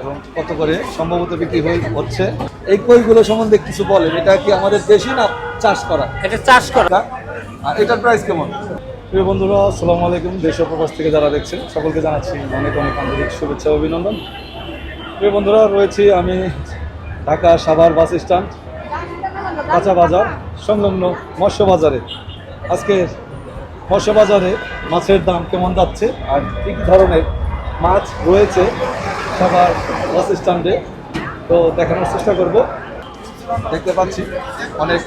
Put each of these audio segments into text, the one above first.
এবং কত করে সম্ভবত বিক্রি হচ্ছে। এই কইগুলো সম্বন্ধে কিছু বলেন এটা কি আমাদের দেশি না চাষ করা? এটা চাষ করা। আর এটার প্রাইস কেমন? প্রিয় বন্ধুরা আসসালামু আলাইকুম। দেশ ও প্রবাস থেকে যারা দেখছেন সকলকে জানাচ্ছি অনেক অনেক আন্তরিক শুভেচ্ছা ও অভিনন্দন। প্রিয় বন্ধুরা রয়েছি আমি ঢাকা সাভার বাস স্ট্যান্ড কাঁচা বাজার সংলগ্ন মৎস্য বাজারে। আজকে মৎস্য বাজারে মাছের দাম কেমন যাচ্ছে আর কী কী ধরনের মাছ রয়েছে সবার বাস স্ট্যান্ডে। তো দেখানোর চেষ্টা করব। দেখতে পাচ্ছি অনেক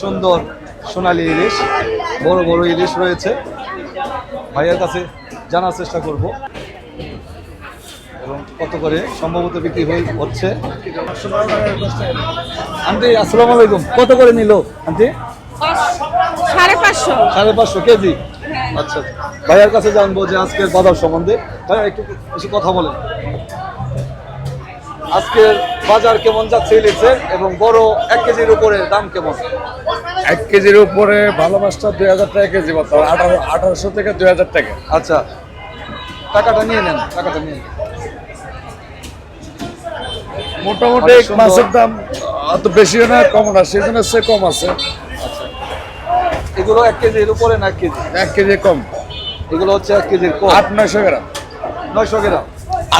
সুন্দর সোনালী ইলিশ বড় বড় ইলিশ রয়েছে। ভাইয়ের কাছে জানার চেষ্টা করব। এবং কত করে সম্ভবত বিক্রি হয়ে হচ্ছে। আন্টি আসসালামু আলাইকুম। কত করে নিল আন্টি? সাড়ে পাঁচশো। সাড়ে পাঁচশো কেজি। আচ্ছা। ভাইয়ার কাছে জানব যে আজকের বাজার সম্বন্ধে। ভাইয়া একটু কিছু কথা বলেন। আজকের বাজার কেমন যাচ্ছে ইলিশের এবং বড় এক কেজির উপরে দাম কেমন? এক কেজির উপরে ভালো মাছটা দুই হাজার টাকা কেজি মতো আঠারো আঠারোশো থেকে দুই হাজার টাকা। আচ্ছা। টাকাটা নিয়ে নেন টাকাটা নিয়ে নেন। মোটামুটি মাছের দাম অত বেশিও না কম না সেজনের চেয়ে কম আছে। এগুলো এক কেজির উপরে না এক কেজি? এক কেজি কম। এগুলো হচ্ছে এক কেজির কম। আট নয়শো গ্রাম। নয়শো গ্রাম।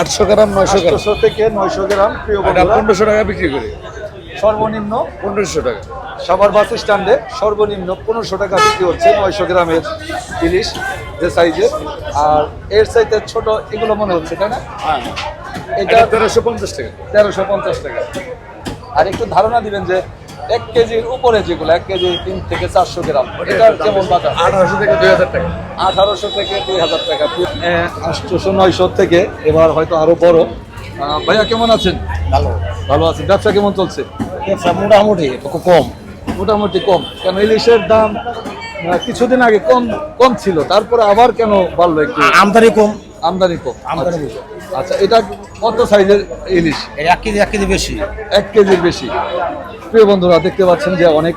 আটশো গ্রাম নয়শো গ্রাম। আটশো থেকে নয়শো গ্রাম প্রিয় পনেরোশো টাকা বিক্রি করি। সর্বনিম্ন পনেরোশো টাকা। সাভার বাস স্ট্যান্ডে সর্বনিম্ন পনেরোশো টাকা বিক্রি হচ্ছে নয়শো গ্রামের ইলিশ যে সাইজের। আর এর সাইজে ছোট এগুলো মনে হচ্ছে তাই না? হ্যাঁ। এটা এটা তেরোশো পঞ্চাশ টাকা। তেরোশো পঞ্চাশ টাকা। আর একটু ধারণা দিবেন যে এক কেজির উপরে যেগুলো এক কেজি তিন থেকে চারশো গ্রাম। এটার কেমন বাজার? আঠারোশো থেকে দুই হাজার টাকা। আঠারোশো থেকে দুই হাজার টাকা। আটশোশো নয়শো থেকে এবার হয়তো আরও বড়। ভাইয়া কেমন আছেন? ভালো। ভালো আছেন। ব্যবসা কেমন চলছে? মোটামুটি একটু কম। মোটামুটি কম। কেন ইলিশের দাম কিছুদিন আগে কম কম ছিল। তারপরে আবার কেন বাড়লো একটু? আমদানি কম। আমদানি কম। আমদানি আচ্ছা। আচ্ছা এটা কত সাইজের ইলিশ? এক কেজি এক কেজি বেশি। এক কেজির বেশি। প্রিয় বন্ধুরা দেখতে পাচ্ছেন যে অনেক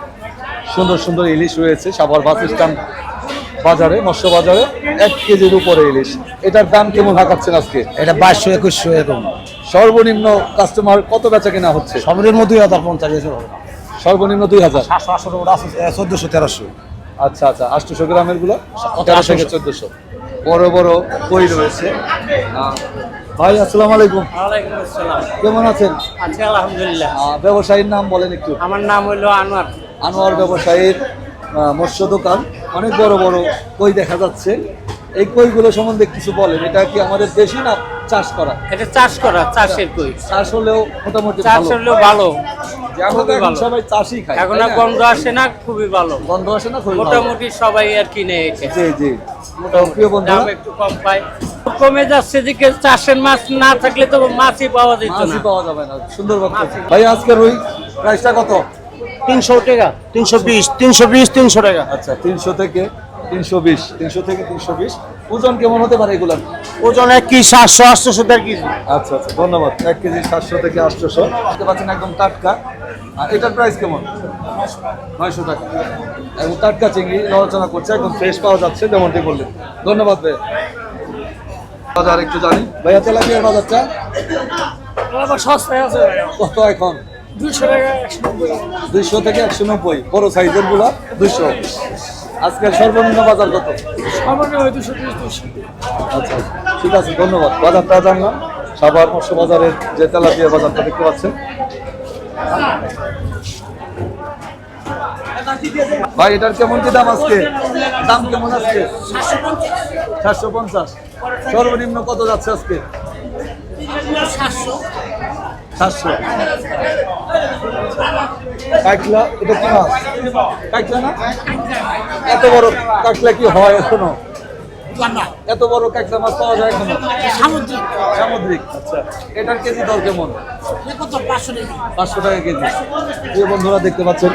সুন্দর সুন্দর ইলিশ রয়েছে সাভার বাস স্ট্যান্ড বাজারে মৎস্য বাজারে। এক কেজির উপরে ইলিশ। এটার দাম কেমন হাঁকাচ্ছেন আজকে? এটা বাইশশো একুশশো এরকম। সর্বনিম্ন কাস্টমার কত বেচা কেনা হচ্ছে? সবের মধ্যে হাজার পঞ্চাশ সর্বনিম্ন দুই হাজার? চোদ্দশো তেরোশো। আচ্ছা আচ্ছা আটশোশো গ্রামেরগুলো? তেরো থেকে চোদ্দশো। বড় বড় কই রয়েছে? ভাই আসসালামু আলাইকুম। ওয়ালাইকুম আসসালাম। কেমন আছেন? আছি আলহামদুলিল্লাহ। ব্যবসায়ীর নাম বলেন একটু। আমার নাম হইল আনোয়ার। আনোয়ার ব্যবসায়ীর মৎস্য দোকান। অনেক বড় বড় কই দেখা যাচ্ছে। এই কইগুলো সম্বন্ধে কিছু বলেন। এটা কি আমাদের দেশি না চাষ করা? এটা চাষ করা চাষের কই। চাষ হলেও মোটামুটি চাষ হলেও ভালো। এখন সবাই চাষই এখন না? গন্ধ আসে না খুবই ভালো। গন্ধ আসে না মোটামুটি সবাই আর কিনে জি জি। মোটামুটি প্রিয় একটু কম পায়। কমে যাচ্ছে দিকে চাষের মাছ না থাকলে তো মাছই পাওয়া যেত মাছই না পাওয়া যাবে না সুন্দর ভাই আজকে রুই প্রাইসটা কত? তিনশো টাকা তিনশো বিশ তিনশো বিশ তিনশো টাকা। আচ্ছা তিনশো থেকে তিনশো বিশ তিনশো থেকে তিনশো বিশ। ওজন কেমন হতে পারে এগুলার ওজন এক কি সাতশো আটশো দেড় কেজি। আচ্ছা আচ্ছা ধন্যবাদ। এক কেজি সাতশো থেকে আটশোশো। দেখতে পাচ্ছেন একদম টাটকা। আর এটার প্রাইস কেমন? নয়শো টাকা। এবং টাটকা চিংড়ি আলোচনা করছে একদম ফ্রেশ পাওয়া যাচ্ছে যেমনটি বললেন। ধন্যবাদ ভাই। বাজার একটু জানি। ভাইয়া তেলাপিয়ার বাজারটা? সস্তায় আছে কত এখন? দুইশো থেকে একশো নব্বই। বড় সাইজেরগুলা? দুইশো। আজকের সর্বনিম্ন বাজার কত? আচ্ছা আচ্ছা। ঠিক আছে ধন্যবাদ। বাজারটা জানলাম। সাভার মৎস্য বাজারের যে তেলাপিয়া বাজারটা দেখতে পাচ্ছেন। ভাই এটার কেমন কি দাম আজকে? দাম কেমন আজকে? সাতশো পঞ্চাশ। সর্বনিম্ন কত যাচ্ছে আজকে? সাতশো। কাকলা এটা কি মাছ? কাকলা না? এত বড় কাকলা কি হয় এখনও? এত বড় কাঁকড়া মাছ পাওয়া যায় এখনও? সামুদ্রিক। সামুদ্রিক আচ্ছা। এটার কেজি দর কেমন? কত? পাঁচশো টাকা। পাঁচশো টাকা কেজি। প্রিয় বন্ধুরা দেখতে পাচ্ছেন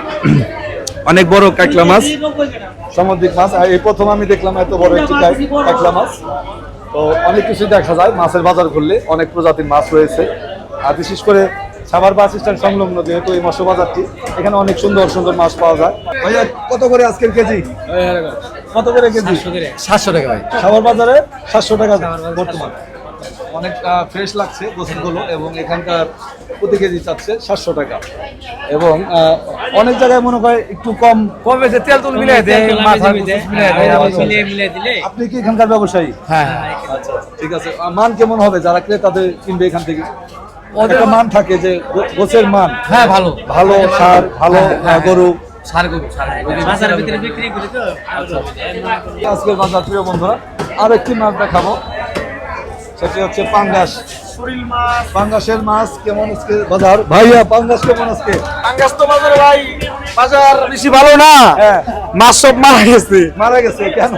অনেক বড় কাঁকড়া মাছ। সামুদ্রিক মাছ। আর এই প্রথম আমি দেখলাম এত বড় একটি কাঁক- কাঁকড়া মাছ। তো অনেক কিছু দেখা যায় মাছের বাজার করলে অনেক প্রজাতির মাছ রয়েছে। আর বিশেষ করে সাভার বাস স্ট্যান্ড সংলগ্ন যেহেতু এই মৎস্য বাজারটি এখানে অনেক সুন্দর সুন্দর মাছ পাওয়া যায়। ভাইয়া কত করে আজকের কেজি? কত করে কেজি? সাতশো টাকা ভাই। সাভার বাজারে সাতশো টাকা বর্তমান। অনেক ফ্রেশ লাগছে গোসলগুলো এবং এখানকার প্রতি কেজি চাচ্ছে সাতশো টাকা। এবং অনেক জায়গায় মনে হয় একটু কম। কমে যে তেল তুল মিলাই দেয় মিলিয়ে দিলে। আপনি কি এখানকার ব্যবসায়ী? হ্যাঁ আচ্ছা ঠিক আছে। মান কেমন হবে? যারা ক্রেতাদের কিনবে এখান থেকে? ওদের মান থাকে যে গো- গোছের মান। হ্যাঁ ভালো। ভালো সার ভালো। গরু। করি তো। আজকের বাজার প্রিয় বন্ধুরা আর একটি মাছ দেখাবো। সেটি হচ্ছে পাঙ্গাস। পাঙ্গাসের মাছ কেমন আজকে বাজার? ভাইয়া পাঙ্গাস কেমন আজকে? আঙ্গাস তো বাজারে ভাই বাজার বেশি ভালো না। হ্যাঁ। মাছ সব মারা গেছে। মারা গেছে কেন?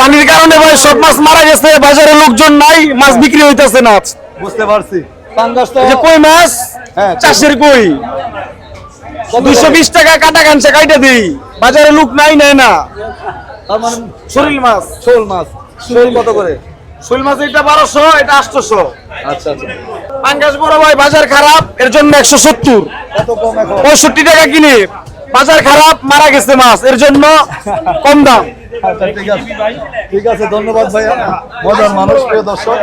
পানির কারণে ভাই সব মাছ মারা গেছে। বাজারে লোকজন নাই মাছ বিক্রি হইতেছে না বুঝতে পারছি। পাঙ্গাস তো যে কই মাছ? হ্যাঁ চাষের কই? দুইশো বিশ টাকা কাটা কানছে কাইটা দিই। বাজারে লোক নাই নেয় না। তার মানে শরীর মাছ। শোল মাছ। শোল কত করে? শোল মাছ এটা বারোশো এটা আটশোশো। আচ্ছা আচ্ছা। পাঙ্গাস বড় ভাই বাজার খারাপ এর জন্য একশো সত্তর। কত কম এখন। পঁয়ষট্টি টাকা কিনে বাজার খারাপ মারা গেছে মাছ এর জন্য কম দাম। আচ্ছা ঠিক আছে। ঠিক আছে ধন্যবাদ ভাইয়া। মজার মানুষ প্রিয় দর্শক।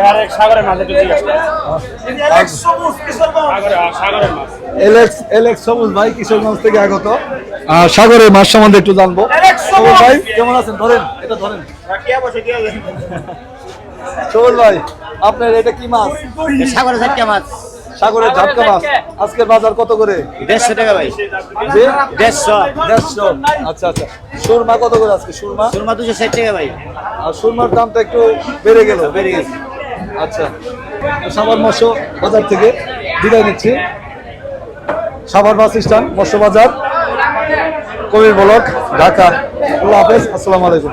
এলেক্স এলেক্স সবুজ ভাই কিশোরগঞ্জ থেকে আগত। সাগরের মাছ সম্বন্ধে একটু জানব। ভাই কেমন আছেন? ধরেন এটা ধরেন। সবুজ ভাই আপনার এটা কি মাছ? সাগরে ঝাটকা মাছ। সাগরের ঝাটকা মাছ। আজকের বাজার কত করে? দেড়শো টাকা ভাই। যে? দেড়শো। দেড়শো। আচ্ছা আচ্ছা। সুরমা কত করে আজকে? সুরমা? সুরমা দুশো ষাট টাকা ভাই। আর সুরমার দামটা একটু বেড়ে গেল। বেড়ে গেছে। আচ্ছা। তো সাভার মৎস্য বাজার থেকে বিদায় নিচ্ছি। সাভার বাস স্ট্যান্ড মৎস্য বাজার কবির ব্লক ঢাকা। আল্লাহ হাফেজ। আসসালামু আলাইকুম।